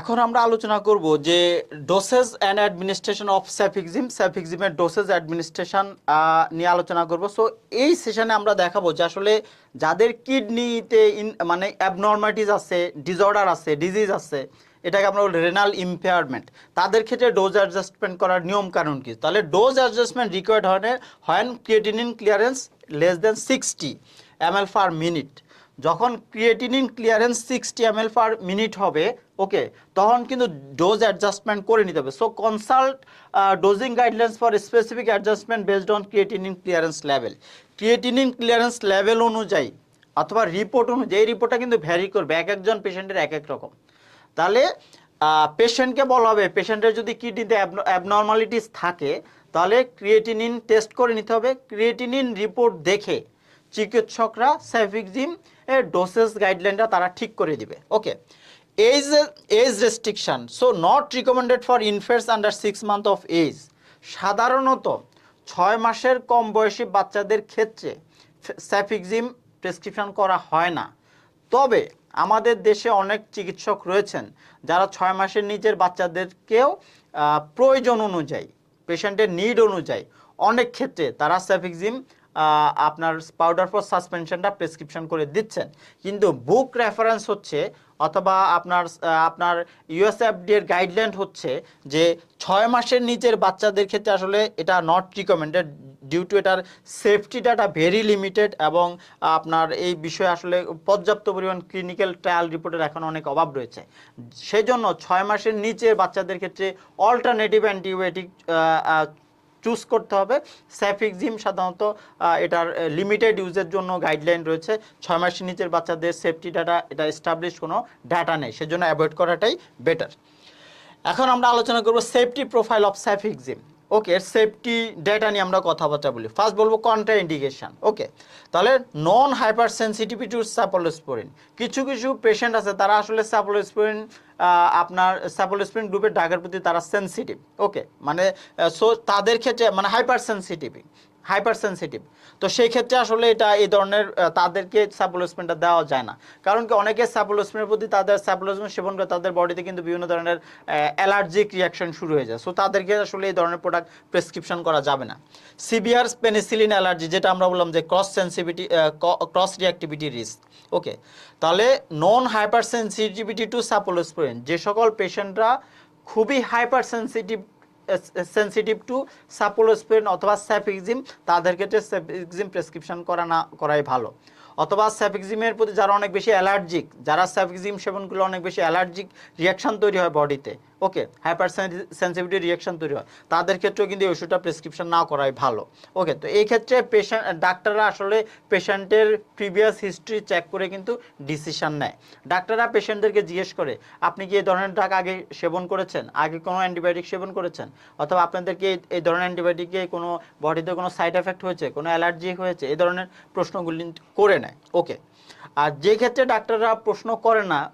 এখন আমরা আলোচনা করব যে dosage and administration of cefixime স্যাফিক্সিমের dosage administration নিয়ে আলোচনা করব। সো এই সেশনে আমরা দেখাবো যে আসলে যাদের কিডনিতে ইন মানে অ্যাবনর্মালিটিস আছে ডিসঅর্ডার আছে ডিজিজ আছে, এটাকে আমরা বলি রেনাল ইম্পেয়ারমেন্ট তাদের ক্ষেত্রে ডোজ অ্যাডজাস্টমেন্ট করার নিয়ম কারণ কি? তাহলে ডোজ অ্যাডজাস্টমেন্ট রিকোয়ার্ড হয় হয় creatinine clearance less than sixty M L per minute যখন creatinine clearance sixty M per minute হবে ওকে তখন কিন্তু ডোজ অ্যাডজাস্টমেন্ট করে নিতে হবে। So consult dosing guidelines for specific adjustment based on creatinine clearance level creatinine clearance level অনুযায়ী অথবা report অনুযায়ী রিপোর্টটা কিন্তু ভ্যারি করবে, এক একজন পেশেন্টের এক এক রকম। তাহলে পেশেন্টকে বলা হবে পেশেন্টের যদি কিডনিতে অ্যাবনর্মালিটিস থাকে, তাহলে ক্রিয়েটিনিন টেস্ট করে নিতে হবে। ক্রিয়েটিনিন রিপোর্ট দেখে চিকিৎসকরা স্যাফিক্সিম ডোসেস গাইডলাইনটা তারা ঠিক করে দিবে। Okay age age restriction so not recommended for infants under six month of age সাধারণত ছয় মাসের কম বয়সী বাচ্চাদের ক্ষেত্রে স্যাফিক্সিম প্রেসক্রিপশন করা হয় না। তবে আমাদের দেশে অনেক চিকিৎসক রয়েছেন যারা ছয় মাসের নিচের বাচ্চাদেরকেও প্রয়োজন অনুযায়ী পেশেন্টের নিড অনুযায়ী অনেক ক্ষেত্রে তারা স্যাফিক্সিম আপনার পাউডার ফর সাসপেনশনটা প্রেসক্রিপশন করে দিচ্ছেন। কিন্তু বুক রেফারেন্স হচ্ছে অথবা আপনার আপনার ইউএসএফডি এর গাইডলাইন হচ্ছে যে ছয় মাসের নিচের বাচ্চাদের ক্ষেত্রে আসলে এটা নট রিকমেন্ডেড ডিউ টু এটার সেফটি ডাটা ভেরি লিমিটেড এবং আপনার এই বিষয়ে আসলে পর্যাপ্ত পরিমাণ ক্লিনিক্যাল ট্রায়াল রিপোর্টের এখন অনেক অভাব রয়েছে। সেই জন্য ছয় মাসের নিচের বাচ্চাদের ক্ষেত্রে অল্টারনেটিভ অ্যান্টিবায়োটিক চুজ করতে হবে। স্যাফিক্সিম সাধারণত এটার লিমিটেড ইউজের জন্য গাইডলাইন রয়েছে। ছয় মাসের নিচের বাচ্চাদের সেফটি ডাটা এটা এস্টাবলিশ কোনো ডাটা নেই। সেজন্য অ্যাভয়েড করাটাই বেটার এখন আমরা আলোচনা করব safety profile of cefixime okay safety data নিয়ে আমরা কথাবার্তা বলি। ফার্স্ট বলব কন্ট্রা ইন্ডিকেশন ওকে তাহলে non hypersensitivity to cephalosporin কিছু কিছু পেশেন্ট আছে, তারা আসলে স্যাপোলোস্পোরিন আপনার স্যাপোলোস্পোরিন গ্রুপের ডাগের প্রতি তারা সেন্সিটিভ ওকে মানে সো তাদের ক্ষেত্রে মানে হাইপার সেন্সিটিভ হাইপার সেন্সিটিভ তো সেই ক্ষেত্রে আসলে এটা এই ধরনের তাদেরকে স্যাপোলোসমেন্টটা দেওয়া যায় না। কারণ কি অনেকে স্যাপোলোসমেন্টের প্রতি তাদের স্যাপোলোসমেন্ট সেবন করে তাদের বডিতে কিন্তু বিভিন্ন ধরনের অ্যালার্জিক রিয়াকশন শুরু হয়ে যায়। সো তাদেরকে আসলে এই ধরনের প্রোডাক্ট প্রেসক্রিপশন করা যাবে না। সিভিয়ার পেনিসিলিন অ্যালার্জি যেটা আমরা বললাম যে cross sensitivity cross reactivity risk okay তাহলে non hypersensitivity to cephalosporin যে সকল পেশেন্টরা খুবই hypersensitive sensitive to cephalosporin অথবা স্যাফিক্সিম তাদের ক্ষেত্রে স্যাফিক্সিম প্রেসক্রিপশন করা না, করাই ভালো। অথবা স্যাফিক্সিমের প্রতি যারা অনেক বেশি অ্যালার্জিক যারা স্যাফিক্সিম সেবন করলে অনেক বেশি অ্যালার্জিক রিয়াকশান তৈরি হয় বডিতে ওকে হাইপার সেন্সিভিটি রিয়াকশন তৈরি হয়। তাদের ক্ষেত্রেও কিন্তু এই ওষুধটা প্রেসক্রিপশন না করাই ভালো। ওকে তো এই ক্ষেত্রে পেশেন্ট ডাক্তাররা আসলে পেশেন্টের প্রিভিয়াস হিস্ট্রি চেক করে কিন্তু ডিসিশন নেয়। ডাক্তাররা পেশেন্টদেরকে জিজ্ঞেস করে, আপনি কি এই ধরনের ড্রাগ আগে সেবন করেছেন? আগে কোনো অ্যান্টিবায়োটিক সেবন করেছেন? অথবা আপনাদেরকে এই- ধরনের অ্যান্টিবায়োটিকে কোনো বডিতে কোনো সাইড এফেক্ট হয়েছে? কোনো অ্যালার্জি হয়েছে? এই ধরনের প্রশ্নগুলি করে নেয়। ওকে আর যে ক্ষেত্রে ডাক্তাররা প্রশ্ন করে না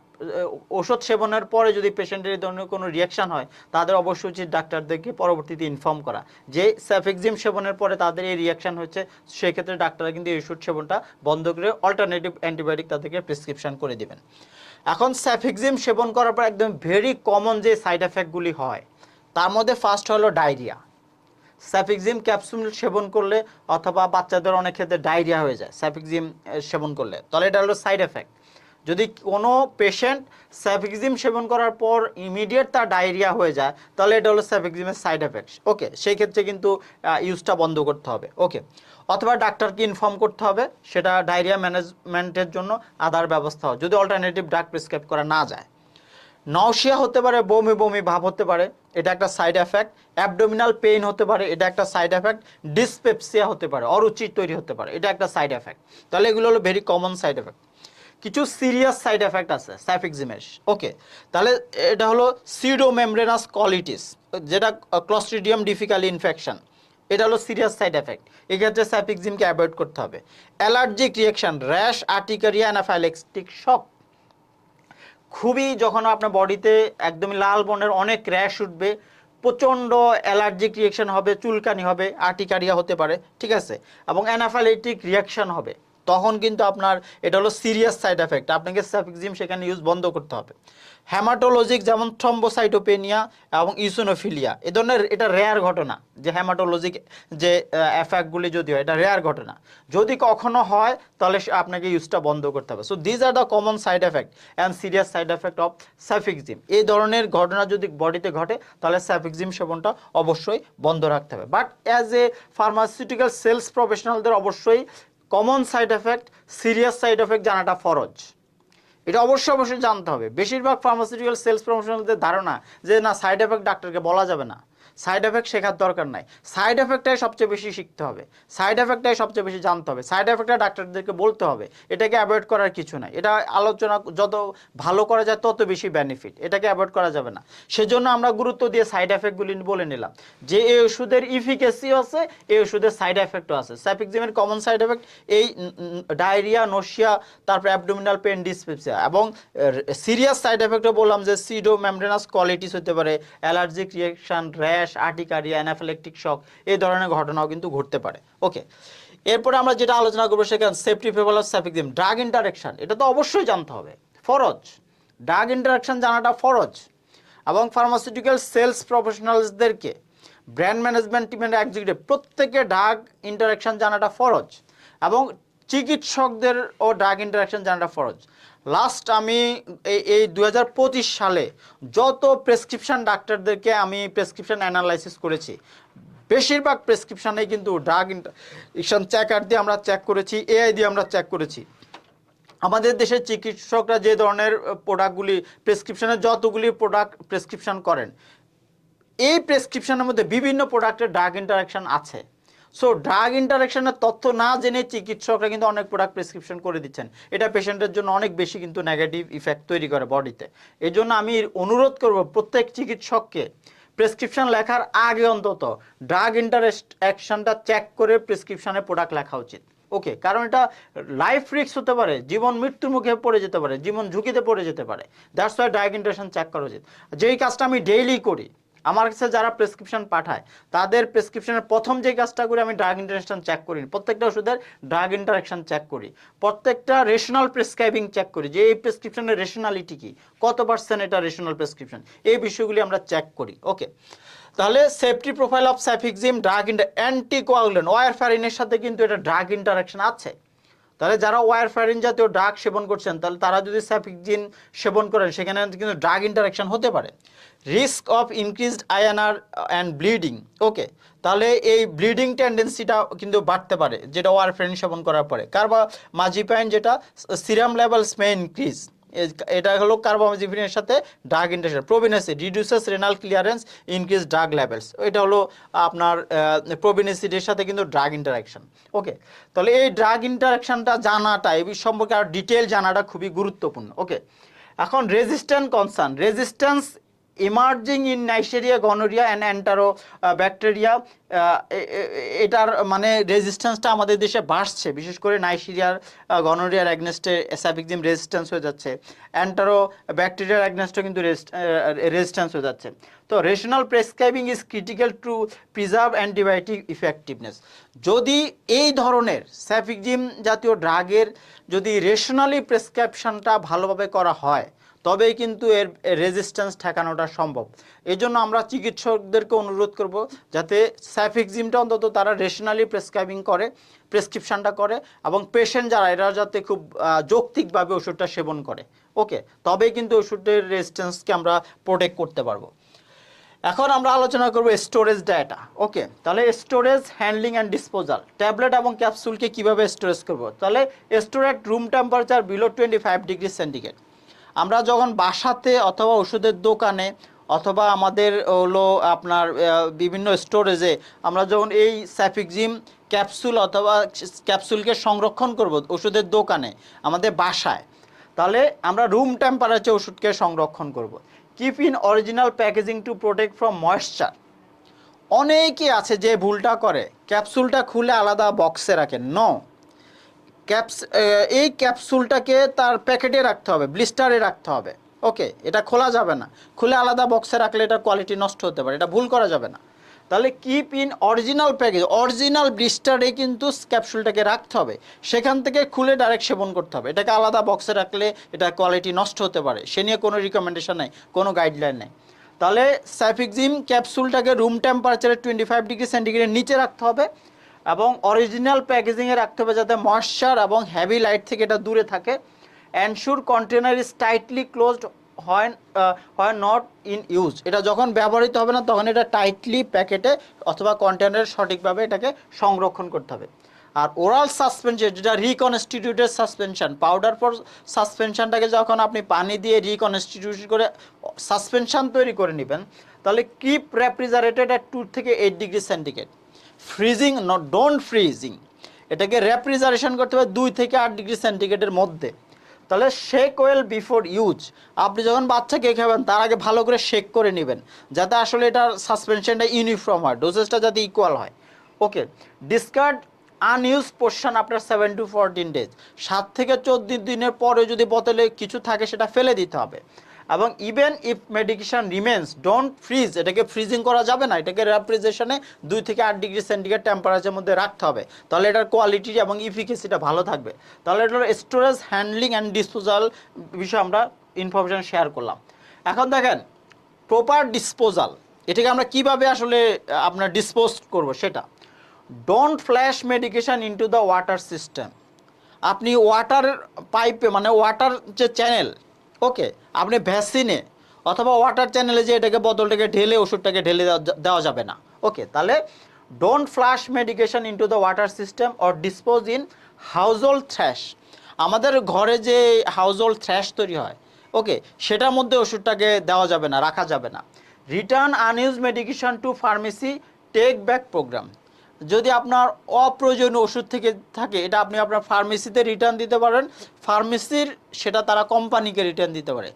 ওষুধ সেবনের পরে যদি পেশেন্টের ধরনের কোনো রিয়াকশন হয়, তাদের অবশ্যই উচিত ডাক্তারদেরকে পরবর্তীতে ইনফর্ম করা। যে স্যাফেক্সিম সেবনের পরে তাদের এই রিয়াকশন হচ্ছে, সেক্ষেত্রে ডাক্তাররা কিন্তু এই ওষুধ সেবনটা বন্ধ করে অল্টারনেটিভ অ্যান্টিবায়োটিক তাদেরকে প্রেসক্রিপশন করে দিবেন। এখন স্যাফেক্সিম সেবন করার পর একদম ভেরি কমন যে সাইড এফেক্টগুলি হয়, তার মধ্যে ফার্স্ট হলো ডায়রিয়া স্যাফিক্সিম ক্যাপসুল সেবন করলে অথবা বাচ্চাদের অনেক ক্ষেত্রে ডায়রিয়া হয়ে যায় স্যাফিক্সিম সেবন করলে। তাহলে এটা হলো সাইড এফেক্ট যদি কোনো পেশেন্ট স্যাফিক্সিম সেবন করার পর ইমিডিয়েট তার ডায়রিয়া হয়ে যায়, তাহলে এটা হলো স্যাফিক্সিমের সাইড এফেক্ট ওকে সেই ক্ষেত্রে কিন্তু ইউজটা বন্ধ করতে হবে। ওকে অথবা ডাক্তারকে ইনফর্ম করতে হবে, সেটা ডায়রিয়া ম্যানেজমেন্টের জন্য আধার ব্যবস্থা হয়, যদি অল্টারনেটিভ ড্রাগ প্রেসক্রাইব করা না যায়। নওশিয়া হতে পারে, বমি বমি ভাব হতে পারে, এটা একটা সাইড এফেক্ট অ্যাবডোমিনাল পেইন হতে পারে, এটা একটা সাইড এফেক্ট ডিসপেপসিয়া হতে পারে, অরুচি তৈরি হতে পারে, এটা একটা সাইড এফেক্ট তাহলে এগুলো হলো ভেরি কমন সাইড এফেক্ট কিছু সিরিয়াস সাইড এফেক্ট আছে স্যাফিক্সিমের ওকে তাহলে এটা হলো সিডো সিডোমেমব্রেনাস কলিটিস যেটা ক্লস্ট্রিডিয়াম ডিফিকালি ইনফেকশন এটা হলো সিরিয়াস সাইড এফেক্ট এক্ষেত্রে স্যাফিক্সিমকে অ্যাভয়েড করতে হবে। Allergic reaction rash urticaria anaphylactic shock খুবই যখন আপনার বডিতে একদমই লাল বর্ণের অনেক র্যাশ উঠবে, প্রচণ্ড অ্যালার্জিক রিয়াকশন হবে, চুলকানি হবে আর্টিকারিয়া হতে পারে, ঠিক আছে? এবং অ্যানাফাইলেটিক রিয়াকশন হবে। তখন কিন্তু আপনার এটা হলো সিরিয়াস সাইড এফেক্ট আপনাকে স্যাফিক্সিম সেখানে ইউজ বন্ধ করতে হবে। হ্যামাটোলজিক যেমন থ্রম্বোসাইটোপেনিয়া এবং ইসোনোফিলিয়া এ ধরনের এটা রেয়ার ঘটনা। যে হ্যামাটোলজিক যে এফেক্টগুলি যদি হয়, এটা রেয়ার ঘটনা। যদি কখনো হয়, তাহলে আপনাকে ইউজটা বন্ধ করতে হবে। So these are the common side effect and serious side effect of cefixime এই ধরনের ঘটনা যদি বডিতে ঘটে, তাহলে স্যাফিক্সিম সেবনটা অবশ্যই বন্ধ রাখতে হবে। But as a pharmaceutical sales প্রফেশনালদের অবশ্যই common side effect serious side effect জানাটা ফরজ। এটা অবশ্যই অবশ্যই জানতে হবে। বেশিরভাগ ফার্মাসিউটিক্যাল সেলস প্রমোশনালদের ধারণা যে না সাইড এফেক্ট ডাক্তারকে বলা যাবে না। সাইড এফেক্ট শেখার দরকার নাই। সাইড এফেক্টটাই সবচেয়ে বেশি শিখতে হবে। সাইড এফেক্টটাই সবচেয়ে বেশি জানতে হবে। সাইড এফেক্টটা ডাক্তারদেরকে বলতে হবে। এটাকে অ্যাভয়েড করার কিছু নাই। এটা আলোচনা যত ভালো করা যায় তত বেশি বেনিফিট এটাকে অ্যাভয়েড করা যাবে না। সেজন্য আমরা গুরুত্ব দিয়ে সাইড এফেক্টগুলি বলে নিলাম। যে এই ওষুধের ইফিকেসি আছে, এই ওষুধের সাইড এফেক্টও আছে। স্যাপিক্সিমের কমন সাইড এফেক্ট এই ডায়রিয়া নশিয়া তারপর অ্যাবডোমিনাল পেন ডিসপেপসিয়া এবং সিরিয়াস সাইড এফেক্টও বললাম যে সিডো মেমব্রেনাস কোয়ালিটিস হতে পারে allergic reaction rash urticaria, anaphylactic shock, এই ধরনের ঘটনাও কিন্তু ঘটতে পারে। ওকে, এরপরে আমরা যেটা আলোচনা করব সেখানে safety favour of cefixime drug interaction, এটা তো অবশ্যই জানতে হবে। ফরজ, ড্রাগ ইন্টারাকশন জানাটা ফরজ। এবং ফার্মাসিউটিক্যাল সেলস প্রফেশনালসদেরকে, ব্র্যান্ড ম্যানেজমেন্ট টিমের এক্সিকিউটিভ প্রত্যেকে ড্রাগ ইন্টারাকশন জানাটা ফরজ। এবং চিকিৎসকদের ও ড্রাগ ইন্টারাকশন জানাটা ফরজ। লাস্ট আমি এই এই দু হাজার পঁচিশ সালে যত প্রেসক্রিপশন ডাক্তারদেরকে আমি প্রেসক্রিপশন অ্যানালাইসিস করেছি, বেশিরভাগ প্রেসক্রিপশানে কিন্তু ড্রাগ ইন্টারাকশন চেকার দিয়ে আমরা চেক করেছি এআই দিয়ে আমরা চেক করেছি। আমাদের দেশের চিকিৎসকরা যে ধরনের প্রোডাক্টগুলি প্রেসক্রিপশনের যতগুলি প্রোডাক্ট প্রেসক্রিপশন করেন, এই প্রেসক্রিপশানের মধ্যে বিভিন্ন প্রোডাক্টের ড্রাগ ইন্টারাকশন আছে। সো ড্রাগ ইন্টারাকশনের তথ্য না জেনে চিকিৎসকরা কিন্তু অনেক প্রোডাক্ট প্রেসক্রিপশন করে দিচ্ছেন। এটা পেশেন্টের জন্য অনেক বেশি কিন্তু নেগেটিভ ইফেক্ট তৈরি করে বডিতে এই জন্য আমি অনুরোধ করব প্রত্যেক চিকিৎসককে প্রেসক্রিপশন লেখার আগে অন্তত ড্রাগ ইন্টারেস্ট অ্যাকশনটা চেক করে প্রেসক্রিপশনে প্রোডাক্ট লেখা উচিত। ওকে কারণ এটা লাইফ রিস্ক হতে পারে, জীবন মৃত্যুর মুখে পড়ে যেতে পারে, জীবন ঝুঁকিতে পড়ে যেতে পারে। That's why drug interaction check করা উচিত। যেই কাজটা আমি ডেইলি করি আমার কাছে যারা প্রেসক্রিপশন পাঠায়, তাদের প্রেসক্রিপশনের প্রথম যে কাজটা করি, আমি ড্রাগ ইন্টারাকশন চেক করি। প্রত্যেকটা ওষুধের ড্রাগ ইন্টারাকশন চেক করি। প্রত্যেকটা রেশনাল প্রেসক্রাইবিং চেক করি যে এই প্রেসক্রিপশনের রেশনালিটি কি? কত পার্সেন্ট এটা রেশনাল প্রেসক্রিপশন এই বিষয়গুলি আমরা চেক করি। ওকে তাহলে safety profile of cefixime drug anticoagulant ওয়ারফ্যারিনের সাথে কিন্তু এটা ড্রাগ ইন্টারাকশন আছে। তাহলে যারা ওয়ারফ্যারিন জাতীয় ড্রাগ সেবন করছেন, তাহলে তারা যদি স্যাফিকজিন সেবন করেন, সেখানে কিন্তু ড্রাগ ইন্টারাকশন হতে পারে। Risk of increased INR and bleeding okay তাহলে এই ব্লিডিং টেন্ডেন্সিটা কিন্তু বাড়তে পারে, যেটা ওয়ারফ্যারিন সেবন করার পরে। কার্বা মাজিপাইন যেটা সিরাম লেভেলস মে ইনক্রিজ এটা হলো কার্বামাজিপিনের সাথে drug interaction probenecid reduces renal clearance increase drug levels এটা হলো আপনার প্রোবিনেসিডের সাথে কিন্তু ড্রাগ ইন্টারাকশন ওকে তাহলে এই ড্রাগ ইন্টারাকশনটা জানাটা, এই সম্পর্কে আর ডিটেল জানাটা খুবই গুরুত্বপূর্ণ। ওকে এখন resistant concern resistance emerging in Neisseria gonorrhoea and enterobacteria এটার মানে রেজিস্ট্যান্সটা আমাদের দেশে বাড়ছে। বিশেষ করে নাইসেরিয়ার গনোরিয়ার অ্যাগনেস্টে স্যাপিকজিম রেজিস্ট্যান্স হয়ে যাচ্ছে। অ্যান্টারো ব্যাকটেরিয়ার অ্যাগনেস্টও কিন্তু রেজিস্ট্যান্স হয়ে যাচ্ছে। তো rational prescribing is critical to preserve antibiotic effectiveness যদি এই ধরনের স্যাফিকজিম জাতীয় ড্রাগের যদি রেশনালি প্রেসক্রিপশনটা ভালোভাবে করা হয় তবেই কিন্তু এর রেজিস্ট্যান্স ঠেকানোটা সম্ভব। এই জন্য আমরা চিকিৎসকদেরকে অনুরোধ করব যাতে স্যাফিক্সিমটা অন্তত তারা রেশনালি প্রেসক্রাইবিং করে প্রেসক্রিপশনটা করে এবং পেশেন্ট যারা, এরা যাতে খুব যৌক্তিকভাবে ওষুধটা সেবন করে। ওকে তবেই কিন্তু ওষুধের রেজিস্ট্যান্সকে আমরা প্রোটেক্ট করতে পারব। এখন আমরা আলোচনা করব স্টোরেজ ডাটা ওকে তাহলে storage handling and disposal tablet এবং ক্যাপসুলকে কীভাবে স্টোরেজ করব? তাহলে storage room temperature below twenty five degree centigrade আমরা যখন বাসাতে অথবা ওষুধের দোকানে অথবা আমাদের হলো আপনার বিভিন্ন স্টোরেজে আমরা যখন এই স্যাফিকজিম ক্যাপসুল অথবা ক্যাপসুলকে সংরক্ষণ করব ওষুধের দোকানে, আমাদের বাসায়, তাহলে আমরা রুম টেম্পারেচার ওষুধকে সংরক্ষণ করব। Keep in original packaging to protect from moisture অনেকে আছে যে ভুলটা করে, ক্যাপসুলটা খুলে আলাদা বক্সে রাখে। ন ক্যাপস এই ক্যাপসুলটাকে তার প্যাকেটে রাখতে হবে, ব্লিস্টারে রাখতে হবে। ওকে, এটা খোলা যাবে না। খুলে আলাদা বক্সে রাখলে এটা কোয়ালিটি নষ্ট হতে পারে, এটা ভুল করা যাবে না। তাহলে keep in original package original ব্লিস্টারে কিন্তু ক্যাপসুলটাকে রাখতে হবে। সেখান থেকে খুলে ডাইরেক্ট সেবন করতে হবে। এটাকে আলাদা বক্সে রাখলে এটা কোয়ালিটি নষ্ট হতে পারে। সে নিয়ে কোনো রিকমেন্ডেশন নেই, কোনো গাইডলাইন নেই। তাহলে স্যাফিক্সিম ক্যাপসুলটাকে রুম টেম্পারেচারে টোয়েন্টি ফাইভ ডিগ্রি সেন্টিগ্রেডের নিচে রাখতে হবে। এবং অরিজিনাল প্যাকেজিংয়ে রাখতে হবে যাতে ময়শ্চার এবং হ্যাভি লাইট থেকে এটা দূরে থাকে। Ensure container is tightly closed হয় হয় নট ইন ইউজ এটা যখন ব্যবহৃত হবে না, তখন এটা টাইটলি প্যাকেটে অথবা কন্টেনারে সঠিকভাবে এটাকে সংরক্ষণ করতে হবে। আর ওরাল সাসপেনশন যেটা রিকনস্টিটিউটেড সাসপেনশন পাউডার ফর সাসপেনশনটাকে যখন আপনি পানি দিয়ে রিকনস্টিটিউট করে সাসপেনশন তৈরি করে নেবেন, তাহলে কিপ রেফ্রিজারেটেড অ্যাট টু থেকে eight degree centigrade freezing not don't freezing এটাকে রেফ্রিজারেশন করতে হবে দুই থেকে আট ডিগ্রি সেন্টিগ্রেডের মধ্যে। তাহলে শেক ওয়েল বিফোর ইউজ আপনি যখন বাচ্চাকে খাবেন, তার আগে ভালো করে শেক করে নেবেন, যাতে আসলে এটার সাসপেনশনটা ইউনিফর্ম হয় ডোজেসটা যাতে ইকুয়াল হয়। ওকে ডিসকার্ড আনইউজ পোর্শন আপনার সেভেন টু ফোরটিন ডেজ সাত থেকে চোদ্দ দিনের পরে যদি বোতলে কিছু থাকে, সেটা ফেলে দিতে হবে। এবং even if medication remains don't freeze এটাকে ফ্রিজিং করা যাবে না। এটাকে রেফ্রিজারেশনে দুই থেকে আট ডিগ্রি সেন্টিগ্রেড টেম্পারেচারের মধ্যে রাখতে হবে। তাহলে এটার কোয়ালিটি এবং ইফিকেসিটা ভালো থাকবে। তাহলে এটার স্টোরেজ হ্যান্ডলিং অ্যান্ড ডিসপোজাল বিষয়ে আমরা ইনফরমেশন শেয়ার করলাম। এখন দেখেন প্রপার ডিসপোজাল এটাকে আমরা কীভাবে আসলে আপনার ডিসপোজ করব সেটা? Don't flush medication into the water system আপনি ওয়াটার পাইপে মানে ওয়াটার যে চ্যানেল ওকে, আপনি ভ্যাসিনে অথবা ওয়াটার চ্যানেলে যে এটাকে বোতলটাকে ঢেলে, ওষুধটাকে ঢেলে দেওয়া- দেওয়া যাবে না। ওকে, তাহলে don't flush medication into the water system or dispose in household trash আমাদের ঘরে যে হাউজহোল্ড থ্র্যাশ তৈরি হয়, ওকে, সেটার মধ্যে ওষুধটাকে দেওয়া যাবে না, রাখা যাবে না। Return unused medication to pharmacy take back programme যদি আপনার অপ্রয়োজনীয় ওষুধ থেকে থাকে, এটা আপনি আপনার ফার্মেসিতে রিটার্ন দিতে পারেন। ফার্মেসির সেটা তারা কোম্পানিকে রিটার্ন দিতে পারে।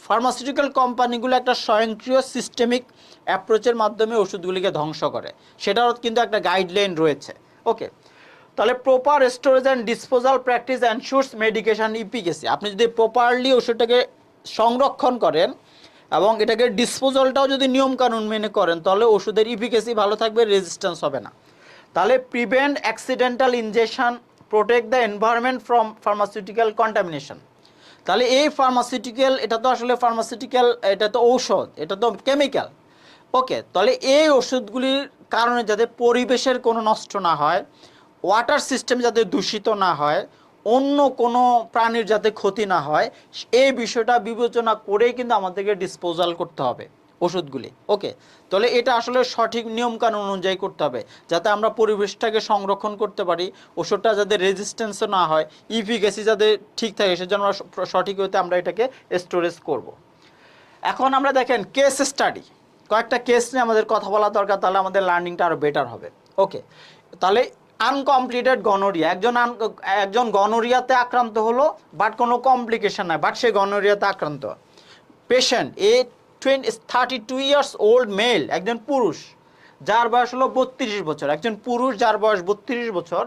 ফার্মাসিউটিক্যাল কোম্পানিগুলো একটা স্বয়ংক্রিয় সিস্টেমিক অ্যাপ্রোচের মাধ্যমে ওষুধগুলিকে ধ্বংস করে। সেটারও কিন্তু একটা গাইডলাইন রয়েছে। ওকে তাহলে proper storage and disposal practice and ensures medication efficacy আপনি যদি প্রপারলি ওষুধটাকে সংরক্ষণ করেন এবং এটাকে ডিসপোজালটাও যদি নিয়মকানুন মেনে করেন, তাহলে ওষুধের ইফিকেসি ভালো থাকবে রেজিস্ট্যান্স হবে না। তাহলে prevent accidental injection protect the environment from pharmaceutical contamination তাহলে এই ফার্মাসিউটিক্যাল এটা তো আসলে ফার্মাসিউটিক্যাল এটা তো ঔষধ, এটা তো কেমিক্যাল ওকে তাহলে এই ওষুধগুলির কারণে যাতে পরিবেশের কোনো নষ্ট না হয় ওয়াটার সিস্টেম যাতে দূষিত না হয়, অন্য কোনো প্রাণীর যাতে ক্ষতি না হয়, এই বিষয়টা বিবেচনা করেই কিন্তু আমাদেরকে ডিসপোজাল করতে হবে। ওষুধগুলি। ওকে, তাহলে এটা আসলে সঠিক নিয়মকানুন অনুযায়ী করতে হবে, যাতে আমরা পরিবেশটাকে সংরক্ষণ করতে পারি, ওষুধটা যাতে রেজিস্ট্যান্সও না হয় ইফিকেসি যাতে ঠিক থাকে, সেজন্য সঠিক হতে আমরা এটাকে স্টোরেজ করব। এখন আমরা দেখেন কেস স্টাডি কয়েকটা কেস নিয়ে আমাদের কথা বলা দরকার, তাহলে আমাদের লার্নিংটা আরও বেটার হবে। ওকে, তাহলে আনকমপ্লিটেড গনোরিয়া একজন আন, একজন গনোরিয়াতে আক্রান্ত হলো বাট কোনো কমপ্লিকেশন নাই বাট সে গনোরিয়াতে আক্রান্ত। Patient a twenty thirty two years old male একজন পুরুষ, যার বয়স হলো বত্রিশ বছর। একজন পুরুষ যার বয়স বত্রিশ বছর,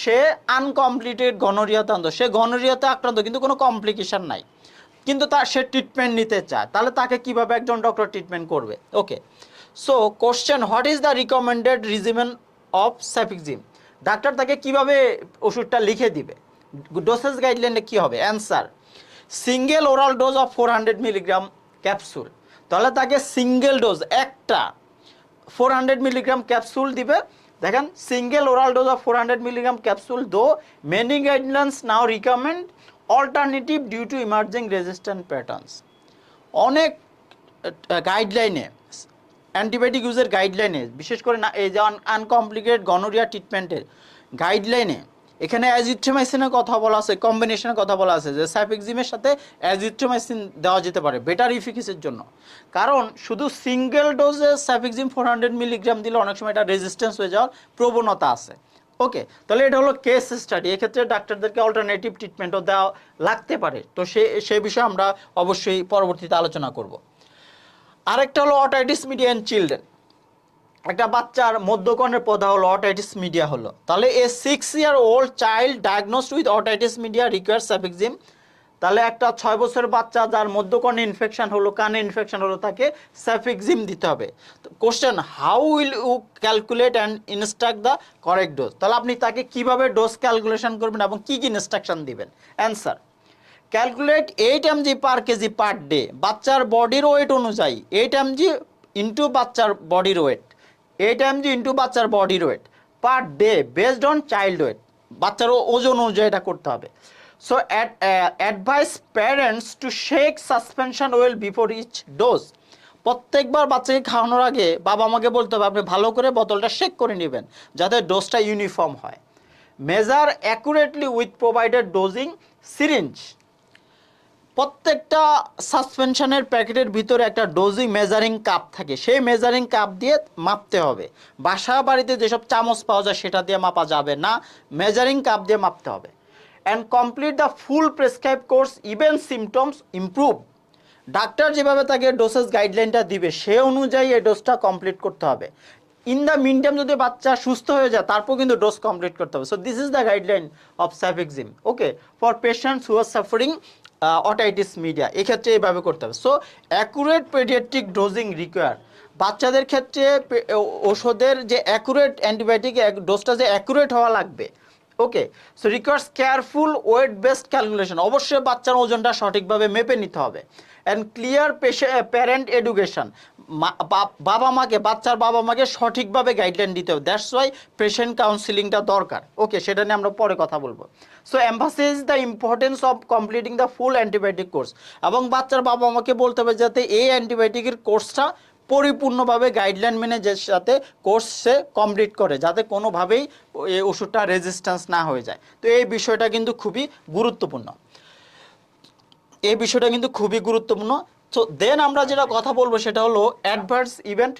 সে আনকমপ্লিটেড গনোরিয়াতে আক্রান্ত সে গনোরিয়াতে আক্রান্ত, কিন্তু কোনো কমপ্লিকেশন নাই। কিন্তু তার সে ট্রিটমেন্ট নিতে চায়। তাহলে তাকে কীভাবে একজন ডক্টর ট্রিটমেন্ট করবে? Okay so question what is the recommended regimen of cefixime doctor তাকে কীভাবে ওষুধটা লিখে দিবে? ডোসেজ গাইডলাইনে কি হবে? Answer single oral dose of four hundred milligram capsule তাহলে তাকে সিঙ্গেল ডোজ একটা। ফোর হান্ড্রেড মিলিগ্রাম ক্যাপসুল দিবে। দেখেন single oral dose of four hundred milligram capsule though many guidelines now recommend alternative due to emerging resistant patterns অনেক গাইডলাইনে antibiotic ইউজের গাইডলাইনে বিশেষ করে না, এই যে আনকমপ্লিকেটেড গনোরিয়া ট্রিটমেন্টের গাইডলাইনে এখানে অ্যাজিথ্রোমাইসিনের কথা বলা আছে কম্বিনেশনের কথা বলা আছে, যে স্যাফিক্সিমের সাথে অ্যাজিথ্রোমাইসিন দেওয়া যেতে পারে বেটার ইফিকেসির জন্য। কারণ শুধু সিঙ্গেল ডোজে স্যাফিক্সিম ফোর হান্ড্রেড মিলিগ্রাম দিলে অনেক সময় এটা রেজিস্ট্যান্স হয়ে যাওয়ার প্রবণতা আছে। ওকে তাহলে এটা হলো কেস স্টাডি এক্ষেত্রে ডাক্তারদেরকে অল্টারনেটিভ ট্রিটমেন্টও দেওয়া লাগতে পারে। তো সে সে বিষয়ে আমরা অবশ্যই পরবর্তীতে আলোচনা করব। আরেকটা হলো অটাইটিস মিডিয়া ইন চিলড্রেন একটা বাচ্চার মধ্যকর্ণের পদা হলো অটাইটিস মিডিয়া হলো। তাহলে a six year old child diagnosed with otitis media require cefixime তাহলে একটা ছয় বছরের বাচ্চা যার মধ্যকর্ণে ইনফেকশন হলো, কানে ইনফেকশন হলো, তাকে স্যাফিক্সিম দিতে হবে। Question how will you calculate and instruct the correct dose তাহলে আপনি তাকে কীভাবে ডোজ ক্যালকুলেশন করবেন এবং কি কী ইনস্ট্রাকশন দিবেন? Answer calculate eight M G per KG per day বাচ্চার বডির ওয়েট অনুযায়ী এইট এম জি ইন্টু বাচ্চার বডির weight eight M G into বাচ্চার বডির weight per day based on child weight বাচ্চার ওজন অনুযায়ী এটা করতে হবে। So advise parents to shake suspension well before each dose প্রত্যেকবার বাচ্চাকে খাওয়ানোর আগে বাবা আমাকে বলতে হবে, আপনি ভালো করে বোতলটা শেক করে নেবেন যাতে ডোজটা ইউনিফর্ম হয়। Measure accurately with provided dosing syringe প্রত্যেকটা সাসপেনশনের প্যাকেটের ভিতরে একটা ডোজিং মেজারিং কাপ থাকে। সেই মেজারিং কাপ দিয়ে মাপতে হবে। বাসা বাড়িতে যেসব চামচ পাওয়া যায়, সেটা দিয়ে মাপা যাবে না। মেজারিং কাপ দিয়ে মাপতে হবে। And complete the full prescribe course even symptoms improve doctor যেভাবে তাকে ডোসেস গাইডলাইনটা দিবে, সে অনুযায়ী এই ডোজটা কমপ্লিট করতে হবে। ইন দ্য মিন টাইম যদি বাচ্চা সুস্থ হয়ে যায়, তারপর কিন্তু ডোজ কমপ্লিট করতে হবে। So this is the guideline of cefixime okay for patients who are suffering otitis media এক্ষেত্রে এইভাবে করতে হবে। So accurate paediatric dosing require বাচ্চাদের ক্ষেত্রে ওষুধের যে অ্যাকুরেট অ্যান্টিবায়োটিক ডোজটা যে অ্যাকুরেট হওয়া লাগবে। Okay so requires careful weight based calculation অবশ্যই বাচ্চার ওজনটা সঠিকভাবে মেপে নিতে হবে। অ্যান্ড ক্লিয়ার প্যারেন্ট এডুকেশন বাবা মাকে, বাচ্চার বাবা মাকে সঠিকভাবে গাইডলাইন দিতে হবে। দ্যাটস ওয়াই পেশেন্ট কাউন্সিলিংটা দরকার। ওকে সেটা নিয়ে আমরা পরে কথা বলব। So emphasises the importance of completing the full antibiotic course এবং বাচ্চার বাবা মাকে বলতে হবে যাতে এই অ্যান্টিবায়োটিকের কোর্সটা পরিপূর্ণভাবে গাইডলাইন মেনে যে সাথে কোর্স সে কমপ্লিট করে, যাতে কোনোভাবেই এই ওষুধটা রেজিস্ট্যান্স না হয়ে যায়। তো এই বিষয়টা কিন্তু খুবই গুরুত্বপূর্ণ। এই বিষয়টা কিন্তু খুবই গুরুত্বপূর্ণ। তো দেন আমরা যেটা কথা বলব সেটা হলো অ্যাডভার্স ইভেন্ট